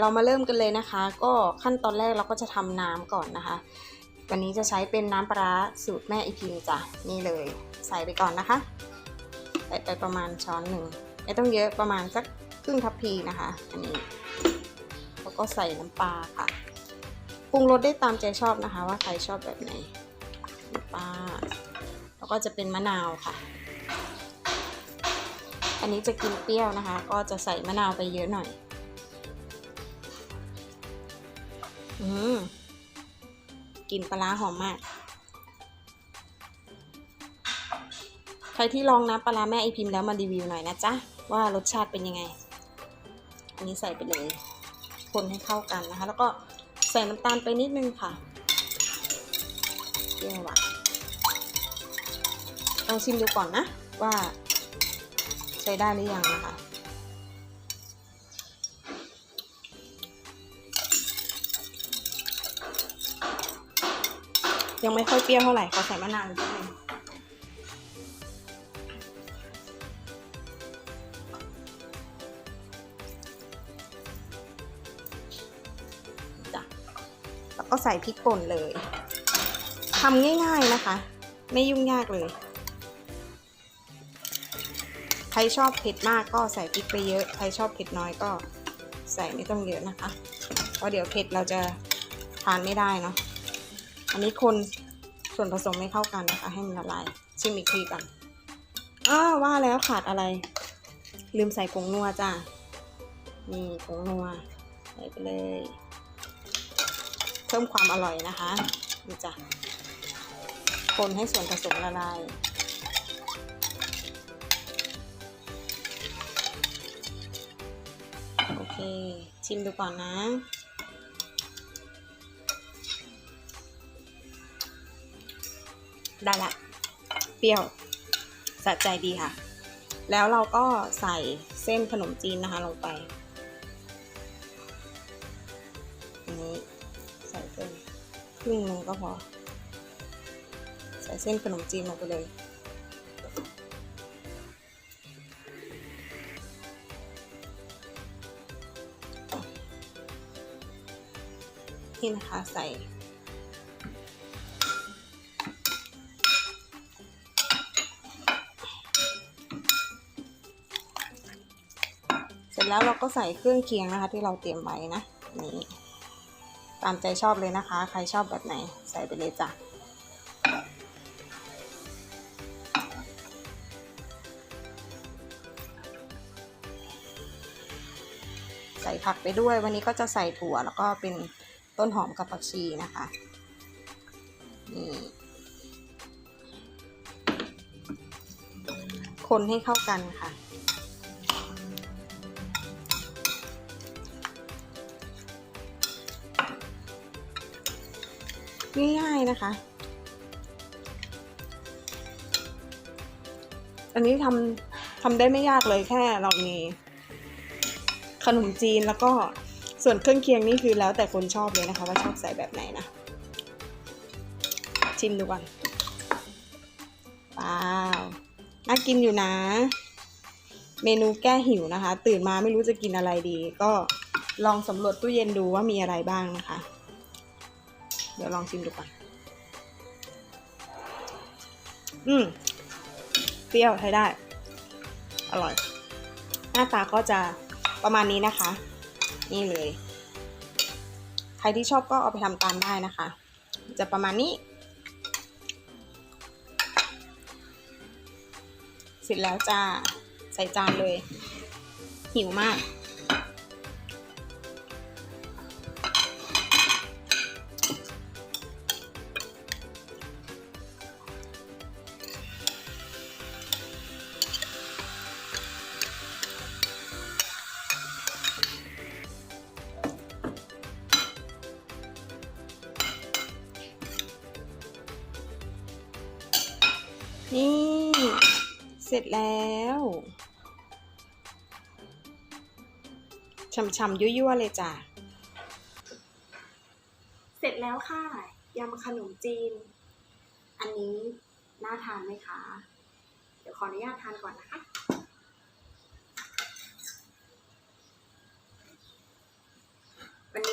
เรามาเริ่มกันเลยนะคะ ก็ขั้นตอนแรกเราก็จะทำน้ำก่อนนะคะ วันนี้จะใช้เป็นน้ำปลาร้าสูตรแม่อีพิมจ้ะนี่เลย ใส่ไปก่อนนะคะ ใส่ไปประมาณช้อนหนึ่งไม่ต้องเยอะประมาณสักครึ่งทัพพีนะคะ อันนี้แล้วก็ใส่น้ำปลาค่ะปรุงรสได้ตามใจชอบนะคะ ว่าใครชอบแบบไหนน้ำปลาแล้วก็จะเป็นมะนาวค่ะ อันนี้จะกินเปรี้ยวนะคะ ก็จะใส่มะนาวไปเยอะหน่อย อืมกลิ่นปลาหอมมาก ใครที่ลองน้ำปลาแม่ไอพิมพ์แล้วมารีวิวหน่อยนะจ๊ะ ว่ารสชาติเป็นยังไง อันนี้ใส่ไปเลย คนให้เข้ากันนะคะ แล้วก็ใส่น้ำตาลไปนิดนึงค่ะเปรี้ยวหวานลองชิมดูก่อนนะว่าใช้ได้หรือยังนะคะ ยังไม่ค่อยเปรี้ยวเท่าไหร่ขอใส่มะนาวนิดนึงจ้ะแล้วก็ใส่พริกป่นเลยทำง่ายๆนะคะ ไม่ยุ่งยากเลย ใครชอบเผ็ดมากก็ใส่พริกไปเยอะ ใครชอบเผ็ดน้อยก็ใส่ไม่ต้องเยอะนะคะ เพราะเดี๋ยวเผ็ดเราจะทานไม่ได้เนาะ อันนี้คนส่วนผสมไม่เข้ากันนะคะ ให้มันละลายชิมอีกทีก่อนอ้าวว่าแล้วขาดอะไร ลืมใส่ผงนัวจ้านี่ผงนัวใส่ไปเลย เพิ่มความอร่อยนะคะนี่จ้ะคนให้ส่วนผสมละลายโอเค ชิมดูก่อนนะ ได้ละ เปรี้ยวสะใจดีค่ะ แล้วเราก็ใส่เส้นขนมจีนนะคะลงไปอันนี้ใส่เป็นครึ่งนึงก็พอ ใส่เส้นขนมจีนลงไปเลยนี่นะคะใส่ แล้วเราก็ใส่เครื่องเคียงนะคะ ที่เราเตรียมไว้นะนี่ตามใจชอบเลยนะคะ ใครชอบแบบไหนใส่ไปเลยจ้ะใส่ผักไปด้วย วันนี้ก็จะใส่ถั่วแล้วก็เป็นต้นหอมกับผักชีนะคะนี่คนให้เข้ากันค่ะ ง่าย ๆนะคะ อันนี้ทำทำได้ไม่ยากเลยแค่เรามีขนมจีนแล้วก็ส่วนเครื่องเคียงนี่คือแล้วแต่คนชอบเลยนะคะ ว่าชอบใส่แบบไหนนะ ชิมดูก่อนว้าวน่ากินอยู่นะ เมนูแก้หิวนะคะ ตื่นมาไม่รู้จะกินอะไรดี ก็ลองสำรวจตู้เย็นดูว่ามีอะไรบ้างนะคะ ดี๋ยวลองชิมดูก่อน อืม เปรี้ยวใช้ได้ อร่อย หน้าตาก็จะประมาณนี้นะคะ นี่เลย ใครที่ชอบก็เอาไปทำตามได้นะคะ จะประมาณนี้ เสร็จแล้วจ้า ใส่จานเลย หิวมาก นี่ เสร็จแล้วช่ำๆยั่วๆเลยจ้ะ เสร็จแล้วค่ะยำขนมจีน อันนี้น่าทานไหมคะ เดี๋ยวขออนุญาตทานก่อนนะคะ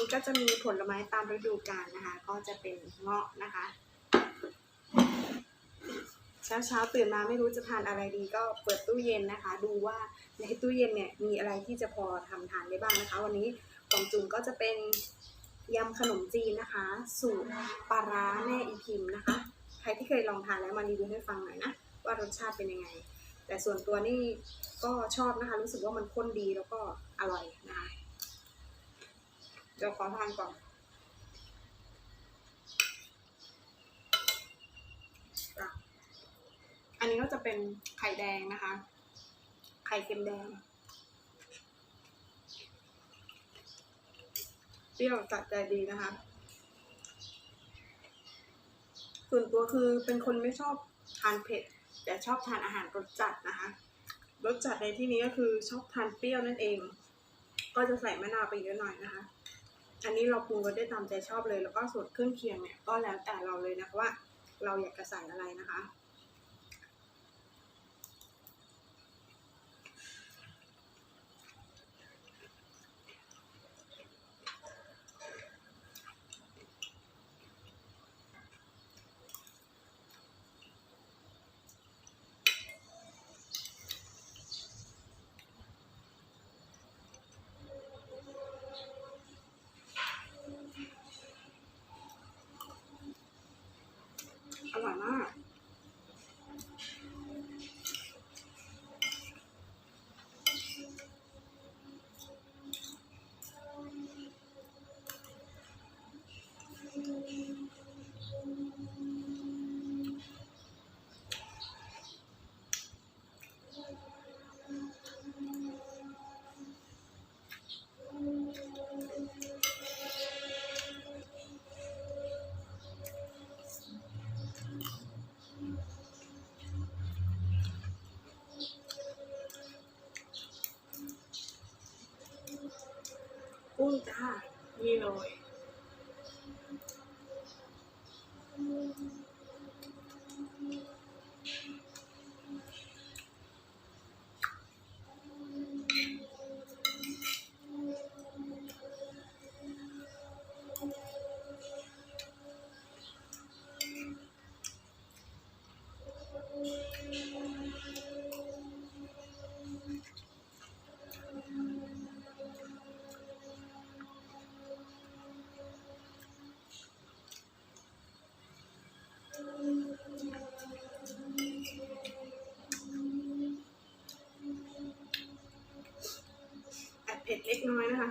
อก็จะมีผลไม้ตามฤดูกาลนะคะ ก็จะเป็นเงาะนะคะ เช้าเช้าตื่นมาไม่รู้จะทานอะไรดี ก็เปิดตู้เย็นนะคะ ดูว่าในตู้เย็นเนี่ยมีอะไรที่จะพอทำทานได้บ้างนะคะ วันนี้ของจุ๋มก็จะเป็นยำขนมจีนนะคะ สูตรปลาร้าแม่อีพิมนะคะ ใครที่เคยลองทานแล้วมารีวิวให้ฟังหน่อยนะว่ารสชาติเป็นยังไง แต่ส่วนตัวนี่ก็ชอบนะคะ รู้สึกว่ามันข้นดีแล้วก็อร่อยนะคะเดี๋ยวขอทานก่อนอะอันนี้ก็ จะเป็นไข่แดงนะคะ ไข่เค็มแดง เปรี้ยวจัดใจดีนะคะ ส่วนตัวคือเป็นคนไม่ชอบทานเผ็ด แต่ชอบทานอาหารรสจัดนะคะรสจัดในที่นี้ก็คือชอบทานเปรี้ยวนั่นเอง ก็จะใส่มะนาวไปเยอะหน่อยนะคะ อันนี้เราปรุงรสได้ตามใจชอบเลย แล้วก็ส่วนเครื่องเคียงเนี่ยก็แล้วแต่เราเลยนะคะว่า เราอยากจะใส่อะไรนะคะ กุ้งจ้า เผ็ดเล็กน้อยนะคะ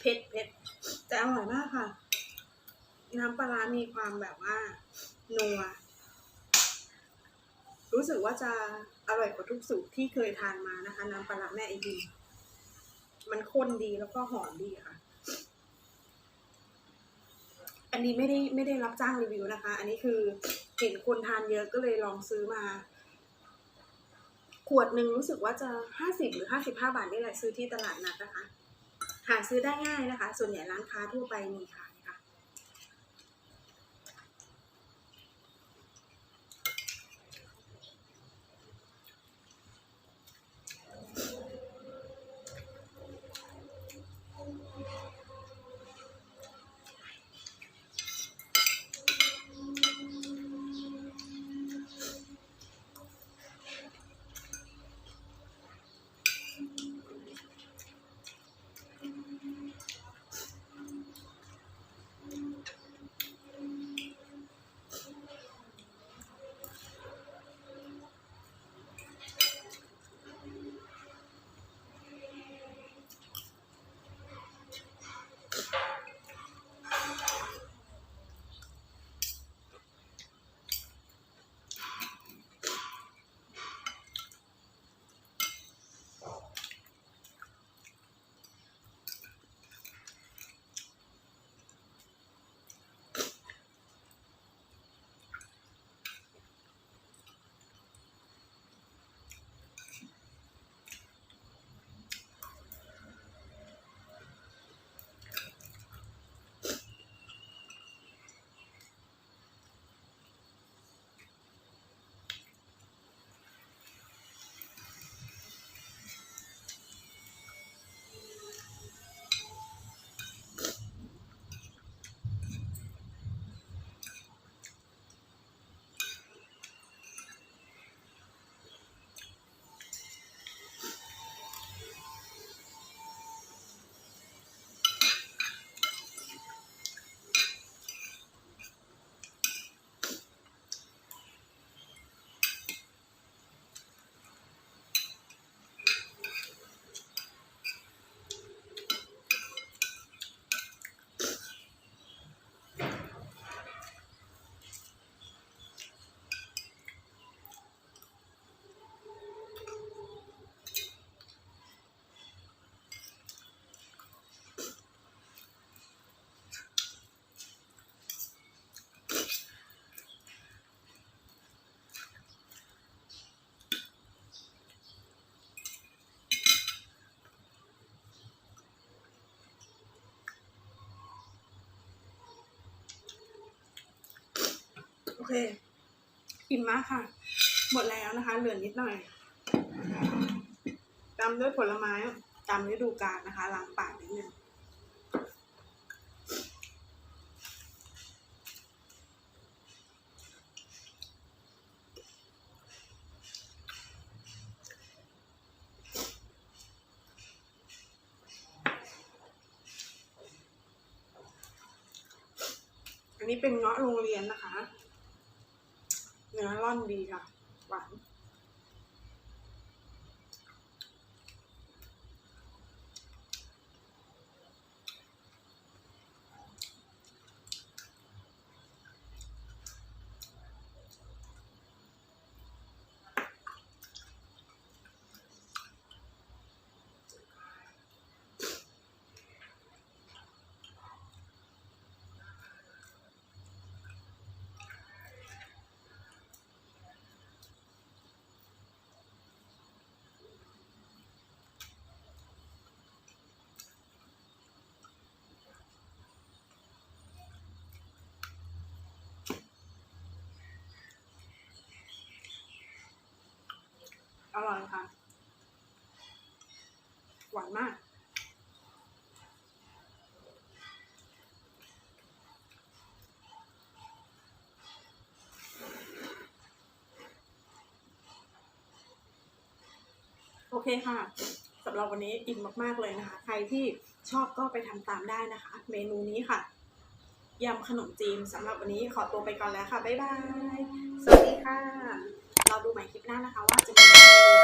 เผ็ดเผ็ดแต่อร่อยมากค่ะ น้ำปลาร้ามีความแบบว่านัวรู้สึกว่าจะอร่อยกว่าทุกสูตรที่เคยทานมานะคะ น้ำปลาร้าแม่ไอดีมันข้นดีแล้วก็หอมดีค่ะ อันนี้ไม่ได้ไม่ได้รับจ้างรีวิวนะคะ อันนี้คือเห็นคนทานเยอะก็เลยลองซื้อมา ขวดหนึ่งรู้สึกว่าจะห้าสิบหรือห้าสิบห้าบาทนี่แหละซื้อที่ตลาดนัดนะคะ หาซื้อได้ง่ายนะคะ ส่วนใหญ่ร้านค้าทั่วไปมีค่ะ โอเคอิ่มมากค่ะ หมดแล้วนะคะ เหลือนิดหน่อยตามด้วยผลไม้ตามฤดูกาลนะคะล้างปากนิดนึงอันนี้เป็นเงาะโรงเรียนนะคะ เนื้อร่อนดีค่ะ หวาน อร่อยค่ะ หวานมาก โอเคค่ะสำหรับวันนี้อิ่มมาก ๆ เลยนะคะ ใครที่ชอบก็ไปทำตามได้นะคะ เมนูนี้ค่ะยำขนมจีนสำหรับวันนี้ขอตัวไปก่อนแล้วค่ะ บ๊ายบาย สวัสดีค่ะ ราดูใหม่คลิปหน้านะคะว่าจะมีเมนู